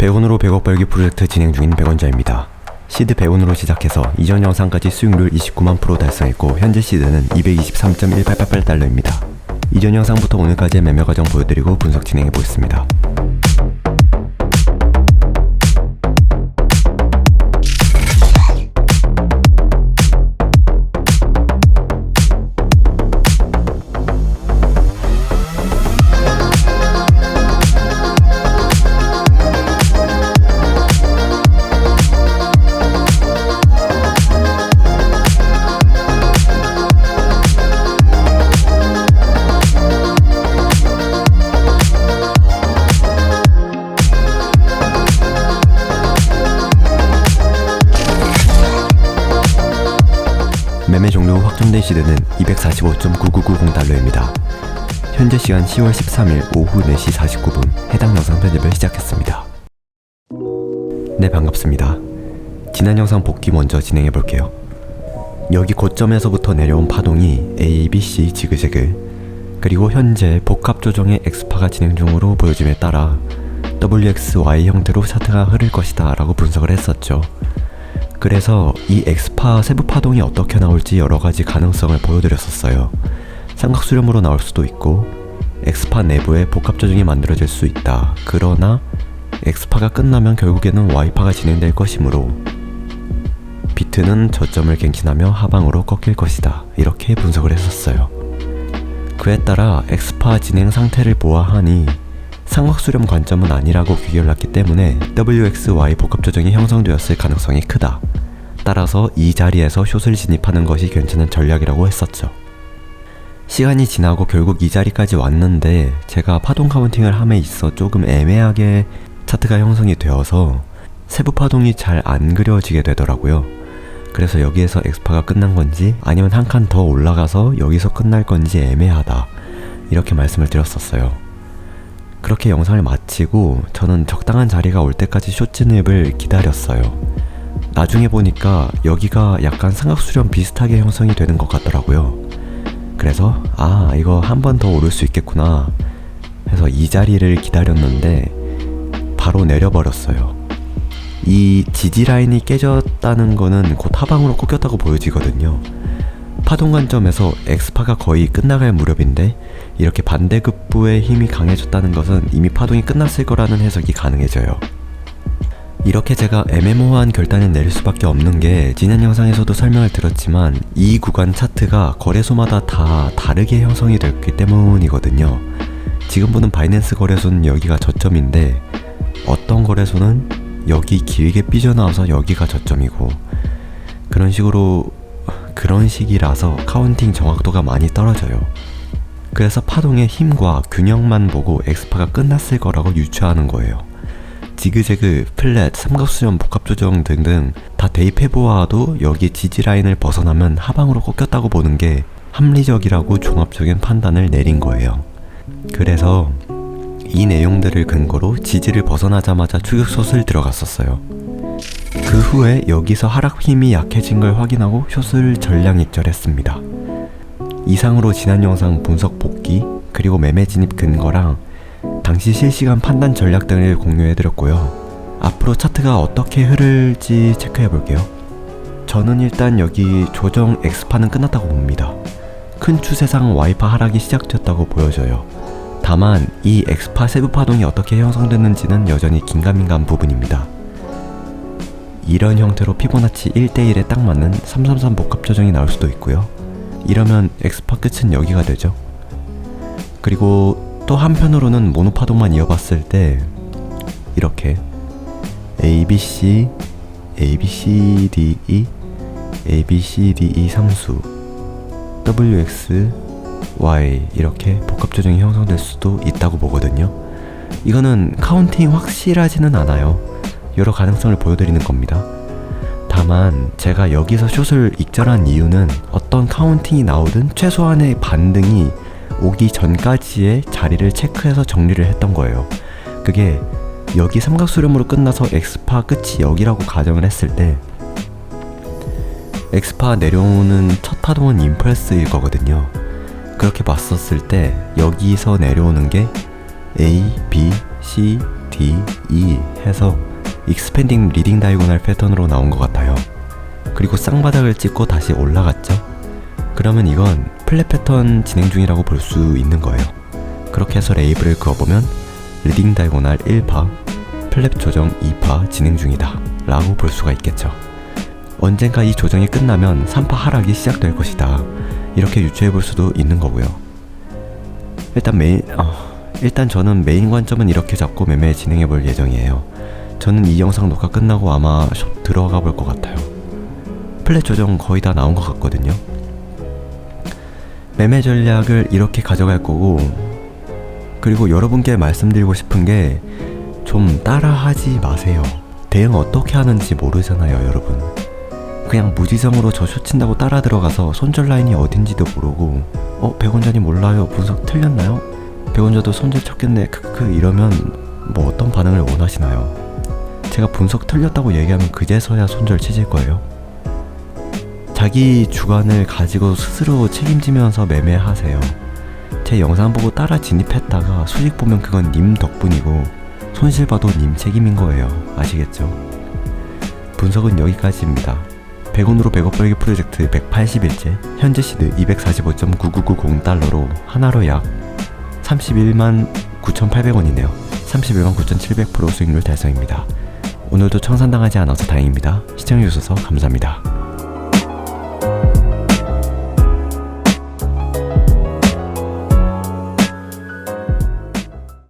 100원으로 100억 벌기 프로젝트 진행 중인 100원자입니다. 시드 100원으로 시작해서 이전 영상까지 수익률 29만 프로 달성했고 현재 시드는 223.1888달러입니다. 이전 영상부터 오늘까지의 매매 과정 보여드리고 분석 진행해 보겠습니다. 매매 종료 후 확정된 시드는 245.9990달러입니다. 현재 시간 10월 13일 오후 4시 49분 해당 영상 편집을 시작했습니다. 네 반갑습니다. 지난 영상 복귀 먼저 진행해 볼게요. 여기 고점에서부터 내려온 파동이 A, B, C 지그재그 그리고 현재 복합 조정의 엑스파가 진행 중으로 보여짐에 따라 WX, Y 형태로 차트가 흐를 것이다 라고 분석을 했었죠. 그래서 이 엑스파 세부 파동이 어떻게 나올지 여러 가지 가능성을 보여드렸었어요. 삼각 수렴으로 나올 수도 있고 엑스파 내부에 복합 조정이 만들어질 수 있다. 그러나 엑스파가 끝나면 결국에는 Y파가 진행될 것이므로 비트는 저점을 갱신하며 하방으로 꺾일 것이다. 이렇게 분석을 했었어요. 그에 따라 엑스파 진행 상태를 보아하니 삼각수렴 관점은 아니라고 귀결났기 때문에 WXY 복합 조정이 형성되었을 가능성이 크다. 따라서 이 자리에서 숏을 진입하는 것이 괜찮은 전략이라고 했었죠. 시간이 지나고 결국 이 자리까지 왔는데 제가 파동 카운팅을 함에 있어 조금 애매하게 차트가 형성이 되어서 세부 파동이 잘 안 그려지게 되더라고요. 그래서 여기에서 엑스파가 끝난 건지 아니면 한 칸 더 올라가서 여기서 끝날 건지 애매하다. 이렇게 말씀을 드렸었어요. 그렇게 영상을 마치고 저는 적당한 자리가 올 때까지 숏 진입을 기다렸어요. 나중에 보니까 여기가 약간 삼각수렴 비슷하게 형성이 되는 것 같더라고요. 그래서 아 이거 한 번 더 오를 수 있겠구나 해서 이 자리를 기다렸는데 바로 내려버렸어요. 이 지지 라인이 깨졌다는 거는 곧 하방으로 꺾였다고 보여지거든요. 파동 관점에서 엑스파가 거의 끝나갈 무렵인데 이렇게 반대급부의 힘이 강해졌다는 것은 이미 파동이 끝났을 거라는 해석이 가능해져요. 이렇게 제가 애매모호한 결단을 내릴 수밖에 없는 게 지난 영상에서도 설명을 드렸지만 이 구간 차트가 거래소마다 다 다르게 형성이 됐기 때문이거든요. 지금 보는 바이낸스 거래소는 여기가 저점인데 어떤 거래소는 여기 길게 삐져나와서 여기가 저점이고 그런 식으로 그런 식이라서 카운팅 정확도가 많이 떨어져요. 그래서 파동의 힘과 균형만 보고 엑스파가 끝났을 거라고 유추하는 거예요. 지그재그, 플랫, 삼각수렴, 복합조정 등등 다 대입해보아도 여기 지지라인을 벗어나면 하방으로 꺾였다고 보는 게 합리적이라고 종합적인 판단을 내린 거예요. 그래서 이 내용들을 근거로 지지를 벗어나자마자 추격숏을 들어갔었어요. 그 후에 여기서 하락 힘이 약해진 걸 확인하고 숏을 전량 익절했습니다. 이상으로 지난 영상 분석 복귀 그리고 매매 진입 근거랑 당시 실시간 판단 전략 등을 공유해드렸고요. 앞으로 차트가 어떻게 흐를지 체크해볼게요. 저는 일단 여기 조정 X파는 끝났다고 봅니다. 큰 추세상 Y파 하락이 시작됐다고 보여져요. 다만 이 X파 세부 파동이 어떻게 형성됐는지는 여전히 긴가민가한 부분입니다. 이런 형태로 피보나치 1대1에 딱 맞는 333 복합 조정이 나올 수도 있고요. 이러면 X파 끝은 여기가 되죠. 그리고 또 한편으로는 모노 파동만 이어봤을 때 이렇게 A, B, C, A, B, C, D, E, A, B, C, D, E 상수 W, X, Y 이렇게 복합 조정이 형성될 수도 있다고 보거든요. 이거는 카운팅 확실하지는 않아요. 여러 가능성을 보여드리는 겁니다. 다만 제가 여기서 숏을 익절한 이유는 어떤 카운팅이 나오든 최소한의 반등이 오기 전까지의 자리를 체크해서 정리를 했던 거예요. 그게 여기 삼각수렴으로 끝나서 엑스파 끝이 여기라고 가정을 했을 때 엑스파 내려오는 첫 파동은 임프레스일 거거든요. 그렇게 봤었을 때 여기서 내려오는 게 A, B, C, D, E 해서 익스펜딩 리딩 다이고널 패턴으로 나온 것 같아요. 그리고 쌍바닥을 찍고 다시 올라갔죠. 그러면 이건 플랫 패턴 진행 중이라고 볼 수 있는 거예요. 그렇게 해서 레이블을 그어보면 리딩 다이고날 1파, 플랩 조정 2파 진행 중이다 라고 볼 수가 있겠죠. 언젠가 이 조정이 끝나면 3파 하락이 시작될 것이다. 이렇게 유추해 볼 수도 있는 거고요. 일단 메인, 어, 일단 저는 메인 관점은 이렇게 잡고 매매 진행해 볼 예정이에요. 저는 이 영상 녹화 끝나고 아마 숍 들어가 볼 것 같아요. 플랫 조정 거의 다 나온 것 같거든요. 매매 전략을 이렇게 가져갈 거고, 그리고 여러분께 말씀드리고 싶은 게 좀 따라하지 마세요. 대응 어떻게 하는지 모르잖아요, 여러분. 그냥 무지성으로 저 쇼친다고 따라 들어가서 손절 라인이 어딘지도 모르고 어? 백원전이 몰라요. 분석 틀렸나요? 백원전도 손절 쳤겠네. 크크 이러면 뭐 어떤 반응을 원하시나요? 제가 분석 틀렸다고 얘기하면 그제서야 손절 치실 거예요. 자기 주관을 가지고 스스로 책임지면서 매매하세요. 제 영상 보고 따라 진입했다가 수익 보면 그건 님 덕분이고 손실 봐도 님 책임인 거예요. 아시겠죠? 분석은 여기까지입니다. 100원으로 100억 벌기 프로젝트 180일째 현재 시드 245.9990달러로 하나로 약 31만 9,800원이네요. 31만 9,700% 수익률 달성입니다. 오늘도 청산당하지 않아서 다행입니다. 시청해주셔서 감사합니다.